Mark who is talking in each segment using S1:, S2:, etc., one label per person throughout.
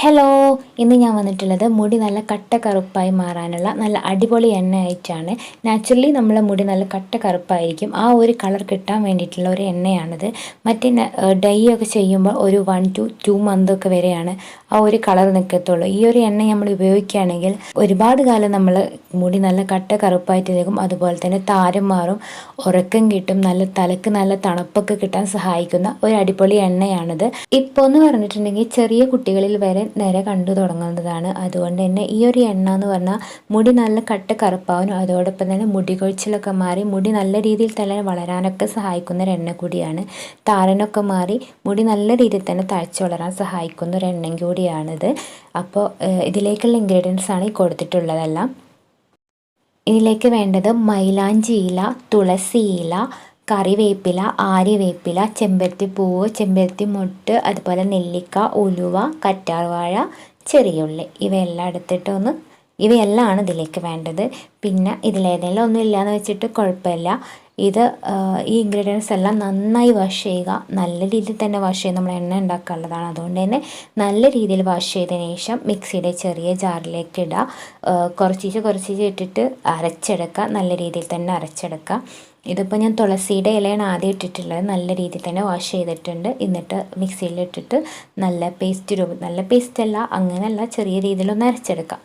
S1: Hello ഇന്ന് ഞാൻ വന്നിട്ടുള്ളത് മുടി നല്ല കട്ട കറുപ്പായി മാറാനുള്ള നല്ല അടിപൊളി എണ്ണ ആയിട്ടാണ് നാച്ചുറലി നമ്മളെ മുടി നല്ല കട്ട കറുപ്പായിരിക്കും ആ ഒരു കളർ കിട്ടാൻ വേണ്ടിയിട്ടുള്ള ഒരു എണ്ണയാണിത്. മറ്റേ ഡൈ ഒക്കെ ചെയ്യുമ്പോൾ ഒരു വൺ ടു ടു മന്ത് ഒക്കെ വരെയാണ് ആ ഒരു കളർ നിൽക്കത്തുള്ളൂ ഈ ഒരു എണ്ണ നമ്മൾ ഉപയോഗിക്കുകയാണെങ്കിൽ ഒരുപാട് കാലം നമ്മൾ മുടി നല്ല കട്ട കറുപ്പായിട്ട് നിൽക്കും. അതുപോലെ തന്നെ താരം മാറും ഉറക്കം കിട്ടും നല്ല തലക്ക് നല്ല തണുപ്പൊക്കെ കിട്ടാൻ സഹായിക്കുന്ന ഒരു അടിപൊളി എണ്ണയാണിത്. ഇപ്പോൾ എന്ന് പറഞ്ഞിട്ടുണ്ടെങ്കിൽ ചെറിയ കുട്ടികളിൽ വരെ നേരെ കണ്ടു തുടങ്ങുന്നതാണ്. അതുകൊണ്ട് തന്നെ ഈ ഒരു എണ്ണ എന്ന് പറഞ്ഞാൽ മുടി നല്ല കട്ട കറുപ്പാവാനും അതോടൊപ്പം തന്നെ മുടി കൊഴിച്ചിലൊക്കെ മാറി മുടി നല്ല രീതിയിൽ തന്നെ വളരാനൊക്കെ സഹായിക്കുന്ന ഒരു എണ്ണ കൂടിയാണ്. താരനൊക്കെ മാറി മുടി നല്ല രീതിയിൽ തന്നെ തഴച്ചു വളരാൻ സഹായിക്കുന്ന ഒരു എണ്ണയും കൂടിയാണിത്. അപ്പോൾ ഇതിലേക്കുള്ള ഇൻഗ്രീഡിയൻസ് ആണ് ഈ കൊടുത്തിട്ടുള്ളതെല്ലാം. ഇതിലേക്ക് വേണ്ടത് മൈലാഞ്ചി ഇല തുളസി ഇല കറിവേപ്പില ആര്യവേപ്പില ചെമ്പരത്തിപ്പൂവ് ചെമ്പരത്തിമൊട്ട് ചെമ്പരത്തി മുട്ട് അതുപോലെ നെല്ലിക്ക ഉലുവ കറ്റാർവാഴ ചെറിയുള്ളി. ഇവയെല്ലാം എടുത്തിട്ട് ഒന്ന് ഇവയെല്ലാം ഇതിലേക്ക് വേണ്ടത്. പിന്നെ ഇതിലേതെങ്കിലും ഒന്നും ഇല്ലയെന്ന് വെച്ചിട്ട് കുഴപ്പമില്ല. ഇത് ഈ ഇൻഗ്രീഡിയൻസ് എല്ലാം നന്നായി വാഷ് ചെയ്യുക. നല്ല രീതിയിൽ തന്നെ വാഷ് ചെയ്ത് നമ്മൾ എണ്ണ ഉണ്ടാക്കാനുള്ളതാണ്. അതുകൊണ്ട് തന്നെ നല്ല രീതിയിൽ വാഷ് ചെയ്തതിന് ശേഷം മിക്സിയുടെ ചെറിയ ജാറിലേക്ക് ഇടുക. കുറച്ചിച്ച് കുറച്ചിച്ച് ഇട്ടിട്ട് അരച്ചെടുക്കുക. നല്ല രീതിയിൽ തന്നെ അരച്ചെടുക്കുക. ഇതിപ്പോൾ ഞാൻ തുളസിയുടെ ഇലയാണ് ആദ്യം ഇട്ടിട്ടുള്ളത്. നല്ല രീതിയിൽ തന്നെ വാഷ് ചെയ്തിട്ടുണ്ട്. എന്നിട്ട് മിക്സിയിലിട്ടിട്ട് നല്ല പേസ്റ്റ് രൂപം നല്ല പേസ്റ്റ് അല്ല അങ്ങനെയല്ല ചെറിയ രീതിയിലൊന്ന് അരച്ചെടുക്കാം.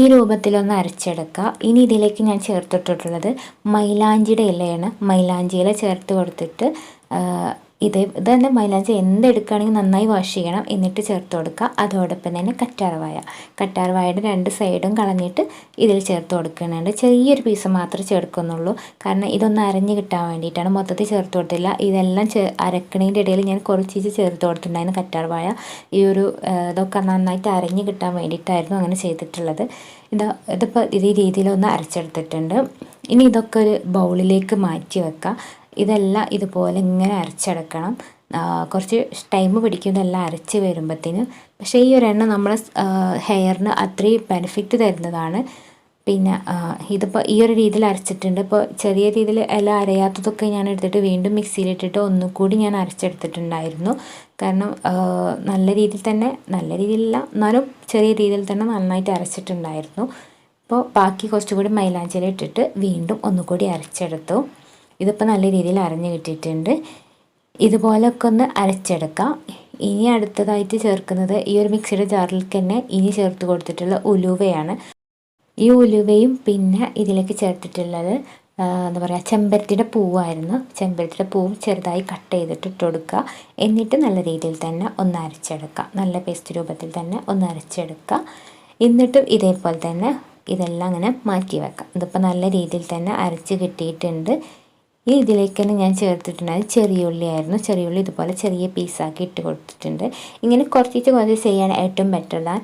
S1: ഈ രൂപത്തിലൊന്ന് അരച്ചെടുക്കുക ഇനി ഇതിലേക്ക് ഞാൻ ചേർത്തിട്ടിട്ടുള്ളത് മൈലാഞ്ചിയുടെ ഇലയാണ്. മൈലാഞ്ചി ഇല ചേർത്ത് കൊടുത്തിട്ട് ഇത് ഇത് തന്നെ മൈലാഞ്ചി എന്തെടുക്കുകയാണെങ്കിൽ നന്നായി വാഷ് ചെയ്യണം. എന്നിട്ട് ചേർത്ത് കൊടുക്കുക. അതോടൊപ്പം തന്നെ കറ്റാർവായ കറ്റാർവായയുടെ രണ്ട് സൈഡും കളഞ്ഞിട്ട് ഇതിൽ ചേർത്ത് കൊടുക്കുന്നുണ്ട്. ചെറിയൊരു പീസ് മാത്രമേ ചേർക്കുന്നുള്ളൂ. കാരണം ഇതൊന്ന് അരഞ്ഞ് കിട്ടാൻ വേണ്ടിയിട്ടാണ് മൊത്തത്തിൽ ചേർത്ത് കൊടുത്തില്ല. ഇതെല്ലാം ചേ അരക്കണേന്റെ ഇടയിൽ ഞാൻ കുറച്ച് ചേർത്ത് കൊടുത്തിട്ടുണ്ടായിരുന്നു കറ്റാർവായ ഈ ഒരു ഇതൊക്കെ നന്നായിട്ട് അരഞ്ഞ് കിട്ടാൻ വേണ്ടിയിട്ടായിരുന്നു അങ്ങനെ ചെയ്തിട്ടുള്ളത്. ഇത് ഇതിപ്പോൾ ഇതേ രീതിയിലൊന്ന് അരച്ചെടുത്തിട്ടുണ്ട്. ഇനി ഇതൊക്കെ ഒരു ബൗളിലേക്ക് മാറ്റി വെക്കാം. ഇതെല്ലാം ഇതുപോലെ ഇങ്ങനെ അരച്ചെടുക്കണം. കുറച്ച് ടൈം പിടിക്കും ഇതെല്ലാം അരച്ച് വരുമ്പോഴത്തേന് പക്ഷേ ഈ ഒരു എണ്ണ നമ്മളെ ഹെയറിന് അത്രയും ബെനിഫിറ്റ് തരുന്നതാണ്. പിന്നെ ഇതിപ്പോൾ ഈ ഒരു രീതിയിൽ അരച്ചിട്ടുണ്ട്. ഇപ്പോൾ ചെറിയ രീതിയിൽ ഇല അരയാത്തതൊക്കെ ഞാൻ എടുത്തിട്ട് വീണ്ടും മിക്സിയിലിട്ടിട്ട് ഒന്നുകൂടി ഞാൻ അരച്ചെടുത്തിട്ടുണ്ടായിരുന്നു. കാരണം നല്ല രീതിയിൽ തന്നെ നല്ല രീതിയിലല്ല എന്നാലും ചെറിയ രീതിയിൽ തന്നെ നന്നായിട്ട് അരച്ചിട്ടുണ്ടായിരുന്നു. അപ്പോൾ ബാക്കി കുറച്ചുകൂടി മൈലാഞ്ചലി ഇട്ടിട്ട് വീണ്ടും ഒന്നുകൂടി അരച്ചെടുത്തു. ഇതിപ്പോൾ നല്ല രീതിയിൽ അരഞ്ഞു കിട്ടിയിട്ടുണ്ട്. ഇതുപോലൊക്കെ ഒന്ന് അരച്ചെടുക്കാം. ഇനി അടുത്തതായിട്ട് ചേർക്കുന്നത് ഈ ഒരു മിക്സിയുടെ ജാറിലേക്ക് തന്നെ ഇനി ചേർത്ത് കൊടുത്തിട്ടുള്ള ഉലുവയാണ്. ഈ ഉലുവയും പിന്നെ ഇതിലേക്ക് ചേർത്തിട്ടുള്ളത് എന്താ പറയുക ചെമ്പരത്തിയുടെ പൂവായിരുന്നു. ചെമ്പരത്തിയുടെ പൂവും ചെറുതായി കട്ട് ചെയ്തിട്ട് ഇട്ട് കൊടുക്കുക. എന്നിട്ട് നല്ല രീതിയിൽ തന്നെ ഒന്ന് അരച്ചെടുക്കാം നല്ല പേസ്റ്റ് രൂപത്തിൽ തന്നെ ഒന്ന് അരച്ചെടുക്കുക. എന്നിട്ടും ഇതേപോലെ തന്നെ ഇതെല്ലാം അങ്ങനെ മാറ്റി വെക്കാം. ഇതിപ്പോൾ നല്ല രീതിയിൽ തന്നെ അരച്ച് കിട്ടിയിട്ടുണ്ട്. ഈ ഇതിലേക്ക് തന്നെ ഞാൻ ചേർത്തിട്ടുണ്ടായത് ചെറിയ ഉള്ളിയായിരുന്നു. ചെറിയ ഉള്ളി ഇതുപോലെ ചെറിയ പീസാക്കി ഇട്ട് കൊടുത്തിട്ടുണ്ട്. ഇങ്ങനെ കുറച്ചിട്ട് കുറച്ച് ചെയ്യാൻ ഏറ്റവും ബെറ്റർ ദാൻ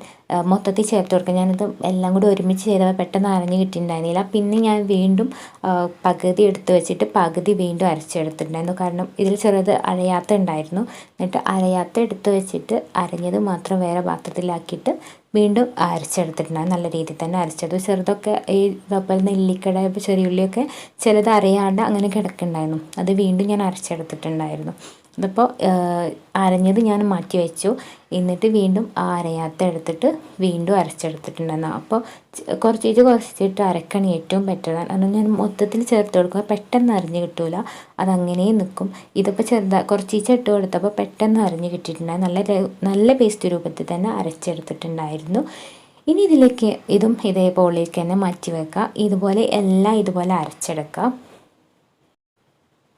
S1: മൊത്തത്തിൽ ചേർത്ത് കൊടുക്കുക ഞാനിത് എല്ലാം കൂടി ഒരുമിച്ച് ചെയ്തപ്പോൾ പെട്ടെന്ന് അരഞ്ഞ് കിട്ടിയിട്ടുണ്ടായിരുന്നില്ല. പിന്നെ ഞാൻ വീണ്ടും പകുതി എടുത്ത് വെച്ചിട്ട് പകുതി വീണ്ടും അരച്ചെടുത്തിട്ടുണ്ടായിരുന്നു. കാരണം ഇതിൽ ചെറുത് അരയാത്ത ഉണ്ടായിരുന്നു. എന്നിട്ട് അരയാത്ത എടുത്ത് വെച്ചിട്ട് അരഞ്ഞത് മാത്രം വേറെ പാത്രത്തിലാക്കിയിട്ട് വീണ്ടും അരച്ചെടുത്തിട്ടുണ്ടായിരുന്നു നല്ല രീതിയിൽ തന്നെ അരച്ചത് ചെറുതൊക്കെ ഈ ഇതേപോലെ നെല്ലിക്കട ചെറിയുള്ളിയൊക്കെ ചിലത് അറിയാണ്ട് അങ്ങനെ കിടക്കുന്നുണ്ടായിരുന്നു. അത് വീണ്ടും ഞാൻ അരച്ചെടുത്തിട്ടുണ്ടായിരുന്നു. അതിപ്പോൾ അരഞ്ഞത് ഞാൻ മാറ്റി വെച്ചു. എന്നിട്ട് വീണ്ടും ആ അരയാത്ത എടുത്തിട്ട് വീണ്ടും അരച്ചെടുത്തിട്ടുണ്ടായിരുന്നു അപ്പോൾ കുറച്ചിട്ട് കുറച്ചിട്ട് അരക്കണി ഏറ്റവും ബെറ്ററാണ് കാരണം ഞാൻ മൊത്തത്തിൽ ചേർത്ത് കൊടുക്കുക പെട്ടെന്ന് അരിഞ്ഞ് കിട്ടൂല. അതങ്ങനെ നിൽക്കും ഇതിപ്പോൾ ചെറുതാ കുറച്ചിട്ട് ഇട്ട് കൊടുത്തപ്പോൾ പെട്ടെന്ന് അരിഞ്ഞ് കിട്ടിയിട്ടുണ്ടായിരുന്നു നല്ല നല്ല പേസ്റ്റ് രൂപത്തിൽ തന്നെ അരച്ചെടുത്തിട്ടുണ്ടായിരുന്നു. ഇനി ഇതിലേക്ക് ഇതും ഇതേപോലേക്ക് തന്നെ മാറ്റി വെക്കുക ഇതുപോലെ എല്ലാം ഇതുപോലെ അരച്ചെടുക്കാം.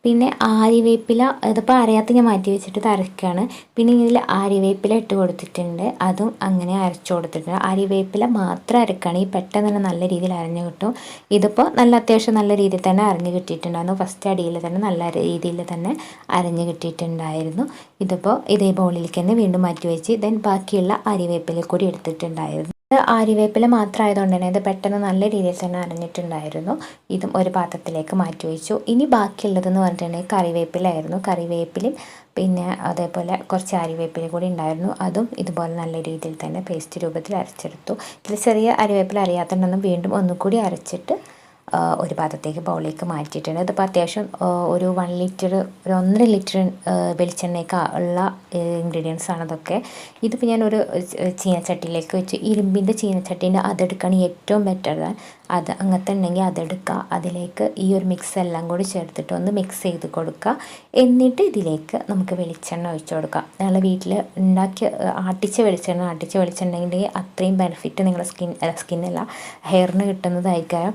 S1: പിന്നെ ആര്യവേപ്പില ഇതിപ്പോൾ അരയാത്ത ഞാൻ മാറ്റി വെച്ചിട്ട് തരക്കുകയാണ് പിന്നെ ഇതിൽ ആര്യവേപ്പില ഇട്ട് കൊടുത്തിട്ടുണ്ട്. അതും അങ്ങനെ അരച്ചു കൊടുത്തിട്ടുണ്ട്. ആര്യവേപ്പില മാത്രം അരക്കുകയാണെങ്കിൽ പെട്ടെന്ന് തന്നെ നല്ല രീതിയിൽ അരഞ്ഞു കിട്ടും. ഇതിപ്പോൾ നല്ല അത്യാവശ്യം നല്ല രീതിയിൽ തന്നെ അരഞ്ഞു കിട്ടിയിട്ടുണ്ടായിരുന്നു. ഫസ്റ്റ് അടിയിൽ തന്നെ നല്ല രീതിയിൽ തന്നെ അരഞ്ഞു കിട്ടിയിട്ടുണ്ടായിരുന്നു. ഇതിപ്പോൾ ഇതേ ബോളിലേക്ക് തന്നെ വീണ്ടും മാറ്റി വെച്ച് ദെൻ ബാക്കിയുള്ള ആര്യവേപ്പില കൂടി എടുത്തിട്ടുണ്ടായിരുന്നു. ആര്യവേപ്പില മാത്രമായതുകൊണ്ട് തന്നെ ഇത് പെട്ടെന്ന് നല്ല രീതിയിൽ തന്നെ അരഞ്ഞിട്ടുണ്ടായിരുന്നു. ഇതും ഒരു പാത്രത്തിലേക്ക് മാറ്റി വെച്ചു. ഇനി ബാക്കിയുള്ളതെന്ന് പറഞ്ഞിട്ടുണ്ടെങ്കിൽ കറിവേപ്പിലായിരുന്നു കറിവേപ്പിലും പിന്നെ അതേപോലെ കുറച്ച് അരിവേപ്പില കൂടി ഉണ്ടായിരുന്നു. അതും ഇതുപോലെ നല്ല രീതിയിൽ തന്നെ പേസ്റ്റ് രൂപത്തിൽ അരച്ചെടുത്തു. ഇതിൽ ചെറിയ അരിവേപ്പില അറിയാത്തതുണ്ടെന്നും വീണ്ടും ഒന്നുകൂടി അരച്ചിട്ട് ഒരു പാത്രത്തേക്ക് ബൗളിലേക്ക് മാറ്റിയിട്ടുണ്ട്. ഇതിപ്പോൾ അത്യാവശ്യം ഒരു വൺ ലിറ്റർ ഒരു ഒന്നര ലിറ്റർ വെളിച്ചെണ്ണയ്ക്ക് ഉള്ള ഇൻഗ്രീഡിയൻസ് ആണ് അതൊക്കെ ഇതിപ്പോൾ ഞാൻ ഒരു ചീനച്ചട്ടിയിലേക്ക് വെച്ച് ഇരുമ്പിന്റെ ചീനച്ചട്ടീന്റെ അതെടുക്കുകയാണ് ഏറ്റവും ബെറ്റർ അത് അങ്ങനത്തെ ഉണ്ടെങ്കിൽ അതെടുക്കുക അതിലേക്ക് ഈ ഒരു മിക്സ് എല്ലാം കൂടി ചേർത്തിട്ട് ഒന്ന് മിക്സ് ചെയ്ത് കൊടുക്കുക എന്നിട്ട് ഇതിലേക്ക് നമുക്ക് വെളിച്ചെണ്ണ ഒഴിച്ച് കൊടുക്കുക ഞങ്ങൾ വീട്ടിൽ ഉണ്ടാക്കിയ ആട്ടിച്ച വെളിച്ചെണ്ണ ആട്ടിച്ച വെളിച്ചെണ്ണ ഉണ്ടെങ്കിൽ അത്രയും ബെനിഫിറ്റ് നിങ്ങളുടെ സ്കിൻ സ്കിന്നല്ല ഹെയറിന് കിട്ടുന്നതായിരിക്കാം.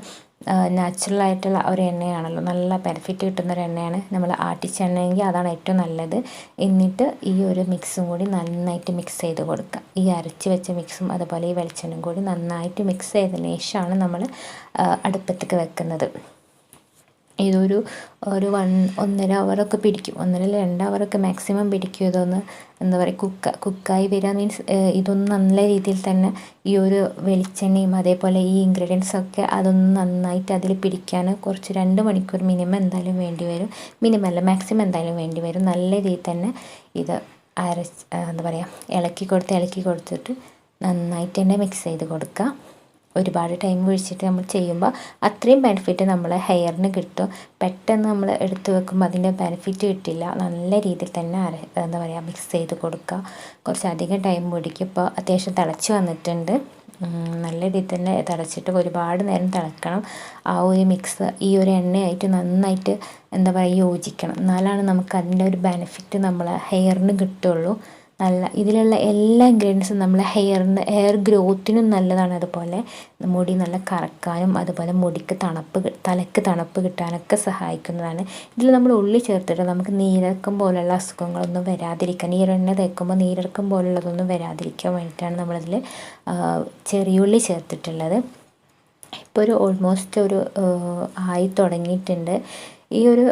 S1: നാച്ചുറൽ ആയിട്ടുള്ള ഒരു എണ്ണയാണല്ലോ. നല്ല ബെനിഫിറ്റ് കിട്ടുന്ന ഒരു എണ്ണയാണ് നമ്മൾ ആട്ടിച്ച എണ്ണയെങ്കിൽ അതാണ് ഏറ്റവും നല്ലത്. എന്നിട്ട് ഈ ഒരു മിക്സും കൂടി നന്നായിട്ട് മിക്സ് ചെയ്ത് കൊടുക്കുക. ഈ അരച്ച് വെച്ച മിക്സും അതുപോലെ ഈ വെളിച്ചെണ്ണയും കൂടി നന്നായിട്ട് മിക്സ് ചെയ്തതിന് ശേഷമാണ് നമ്മൾ അടുപ്പത്തേക്ക് വെക്കുന്നത്. ഇതൊരു ഒരു വൺ ഒന്നര അവറൊക്കെ പിടിക്കും. ഒന്നര രണ്ട് അവറൊക്കെ മാക്സിമം പിടിക്കും ഇതൊന്ന്. എന്താ പറയുക കുക്ക കുക്കായി വരിക മീൻസ് ഇതൊന്ന് നല്ല രീതിയിൽ തന്നെ ഈ ഒരു വെളിച്ചെണ്ണയും അതേപോലെ ഈ ഇൻഗ്രീഡിയൻസൊക്കെ അതൊന്ന് നന്നായിട്ട് അതിൽ പിടിക്കാൻ കുറച്ച് രണ്ട് മണിക്കൂർ മിനിമം എന്തായാലും വേണ്ടി വരും. മിനിമം അല്ല മാക്സിമം എന്തായാലും വേണ്ടി വരും. നല്ല രീതിയിൽ തന്നെ ഇത് അരച്ച് എന്താ പറയുക ഇളക്കി കൊടുത്ത് ഇളക്കി കൊടുത്തിട്ട് നന്നായിട്ട് തന്നെ മിക്സ് ചെയ്ത് കൊടുക്കുക ഒരുപാട് ടൈം ഒഴിച്ചിട്ട് നമ്മൾ ചെയ്യുമ്പോൾ അത്രയും ബെനിഫിറ്റ് നമ്മളെ ഹെയറിന് കിട്ടും. പെട്ടെന്ന് നമ്മൾ എടുത്തു വെക്കുമ്പോൾ അതിന്റെ ബെനിഫിറ്റ് കിട്ടില്ല. നല്ല രീതിയിൽ തന്നെ അര എന്താ പറയുക മിക്സ് ചെയ്ത് കൊടുക്കുക കുറച്ചധികം ടൈം പിടിക്കും ഇപ്പോൾ അത്യാവശ്യം തിളച്ച് വന്നിട്ടുണ്ട്. നല്ല രീതിയിൽ തന്നെ തിളച്ചിട്ട് ഒരുപാട് നേരം തിളക്കണം. ആ ഒരു മിക്സ് ഈ ഒരു എണ്ണയായിട്ട് നന്നായിട്ട് എന്താ പറയുക യോജിക്കണം. എന്നാലാണ് നമുക്ക് അതിന്റെ ഒരു ബെനിഫിറ്റ് നമ്മളെ ഹെയറിന് കിട്ടുള്ളൂ. നല്ല ഇതിലുള്ള എല്ലാ ഇൻഗ്രീഡിയൻസും നമ്മളെ ഹെയറിന് ഹെയർ ഗ്രോത്തിനും നല്ലതാണ്. അതുപോലെ മുടി നല്ല കറക്കാനും അതുപോലെ മുടിക്ക് തണുപ്പ് തലയ്ക്ക് തണുപ്പ് കിട്ടാനൊക്കെ സഹായിക്കുന്നതാണ്. ഇതിൽ നമ്മൾ ഉള്ളി ചേർത്തിട്ട് നമുക്ക് നീരക്കം പോലുള്ള അസുഖങ്ങളൊന്നും വരാതിരിക്കാൻ ഈ എണ്ണ തേക്കുമ്പോൾ നീരക്കം പോലുള്ളതൊന്നും വരാതിരിക്കാൻ വേണ്ടിയിട്ടാണ് നമ്മളിതിൽ ചെറിയുള്ളി ചേർത്തിട്ടുള്ളത്. ഇപ്പോൾ ഒരു ഓൾമോസ്റ്റ് ഒരു ആയി തുടങ്ങിയിട്ടുണ്ട്. ഈ ഒരു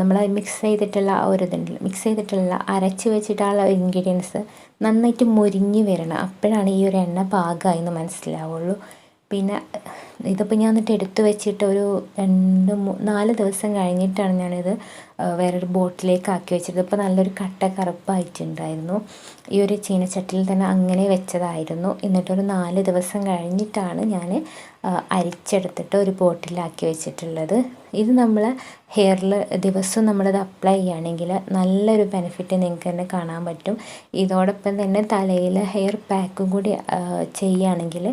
S1: നമ്മൾ മിക്സ് ചെയ്തിട്ടുള്ള ആ ഒരു ഇതുണ്ടല്ലോ. മിക്സ് ചെയ്തിട്ടുള്ള അരച്ച് വെച്ചിട്ടുള്ള ഇൻഗ്രീഡിയൻസ് നന്നായിട്ട് മുരിഞ്ഞ് വരണം. അപ്പോഴാണ് ഈ ഒരു എണ്ണ പാകമായി എന്ന് മനസ്സിലാവുള്ളൂ. പിന്നെ ഇതിപ്പോൾ ഞാൻ എന്നിട്ട് എടുത്ത് വെച്ചിട്ട് ഒരു രണ്ട് നാല് ദിവസം കഴിഞ്ഞിട്ടാണ് ഞാനിത് വേറൊരു ബോട്ടിലേക്ക് ആക്കി വെച്ചത്. ഇപ്പോൾ നല്ലൊരു കട്ട കറുപ്പായിട്ടുണ്ടായിരുന്നു. ഈ ഒരു ചീനച്ചട്ടിയിൽ തന്നെ അങ്ങനെ വെച്ചതായിരുന്നു. എന്നിട്ടൊരു നാല് ദിവസം കഴിഞ്ഞിട്ടാണ് ഞാൻ അരിച്ചെടുത്തിട്ട് ഒരു ബോട്ടിലാക്കി വെച്ചിട്ടുള്ളത്. ഇത് നമ്മൾ ഹെയറിൽ ദിവസവും നമ്മളത് അപ്ലൈ ചെയ്യുകയാണെങ്കിൽ നല്ലൊരു ബെനിഫിറ്റ് നിങ്ങൾക്ക് തന്നെ കാണാൻ പറ്റും. ഇതോടൊപ്പം തന്നെ തലയിൽ ഹെയർ പാക്കും കൂടി ചെയ്യുകയാണെങ്കിൽ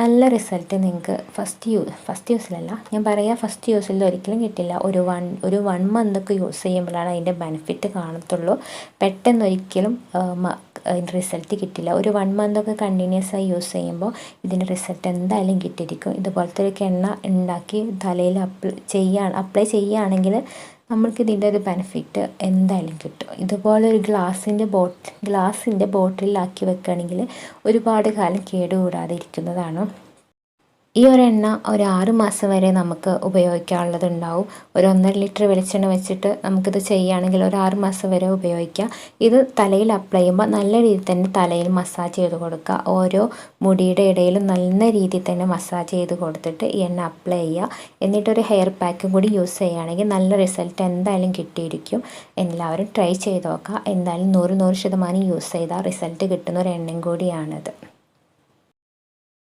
S1: നല്ല റിസൾട്ട് നിങ്ങൾക്ക് ഫസ്റ്റ് യൂ ഫസ്റ്റ് യൂസിലല്ല ഞാൻ പറയാം ഫസ്റ്റ് യൂസിൽ ഒരിക്കലും കിട്ടില്ല. ഒരു വൺ ഒരു വൺ മന്തൊക്കെ യൂസ് ചെയ്യുമ്പോഴാണ് അതിന്റെ ബെനിഫിറ്റ് കാണത്തുള്ളൂ. പെട്ടെന്ന് ഒരിക്കലും റിസൾട്ട് കിട്ടില്ല. ഒരു വൺ മന്തൊക്കെ കണ്ടിന്യൂസ് ആയി യൂസ് ചെയ്യുമ്പോൾ ഇതിന്റെ റിസൾട്ട് എന്തായാലും കിട്ടിയിരിക്കും. ഇതുപോലത്തെ ഒരു എണ്ണ ഉണ്ടാക്കി തലയിൽ അപ്ലൈ ചെയ്യുക അപ്ലൈ ചെയ്യുകയാണെങ്കിൽ നമ്മൾക്ക് ഇതിന്റെ ഒരു ബെനിഫിറ്റ് എന്തായാലും കിട്ടും. ഇതുപോലെ ഒരു ഗ്ലാസിന്റെ ബോട്ട് ഗ്ലാസിന്റെ ബോട്ടിലാക്കി വെക്കുകയാണെങ്കിൽ ഒരുപാട് കാലം കേടുകൂടാതെ ഇരിക്കുന്നതാണ്. ഈ ഒരു എണ്ണ ഒരു ആറ് മാസം വരെ നമുക്ക് ഉപയോഗിക്കാനുള്ളതുണ്ടാവും. ഒരു ഒന്നര ലിറ്റർ വെളിച്ചെണ്ണ വെച്ചിട്ട് നമുക്കിത് ചെയ്യുകയാണെങ്കിൽ ഒരു ആറ് മാസം വരെ ഉപയോഗിക്കാം. ഇത് തലയിൽ അപ്ലൈ ചെയ്യുമ്പോൾ നല്ല രീതിയിൽ തന്നെ തലയിൽ മസാജ് ചെയ്ത് കൊടുക്കുക. ഓരോ മുടിയുടെ ഇടയിലും നല്ല രീതിയിൽ തന്നെ മസാജ് ചെയ്ത് കൊടുത്തിട്ട് ഈ എണ്ണ അപ്ലൈ ചെയ്യുക. എന്നിട്ടൊരു ഹെയർ പാക്കും കൂടി യൂസ് ചെയ്യുകയാണെങ്കിൽ നല്ല റിസൾട്ട് എന്തായാലും കിട്ടിയിരിക്കും. എല്ലാവരും ട്രൈ ചെയ്ത് നോക്കുക. എന്തായാലും നൂറ് നൂറ് ശതമാനം യൂസ് ചെയ്താൽ റിസൾട്ട് കിട്ടുന്ന ഒരു എണ്ണയും കൂടിയാണിത്.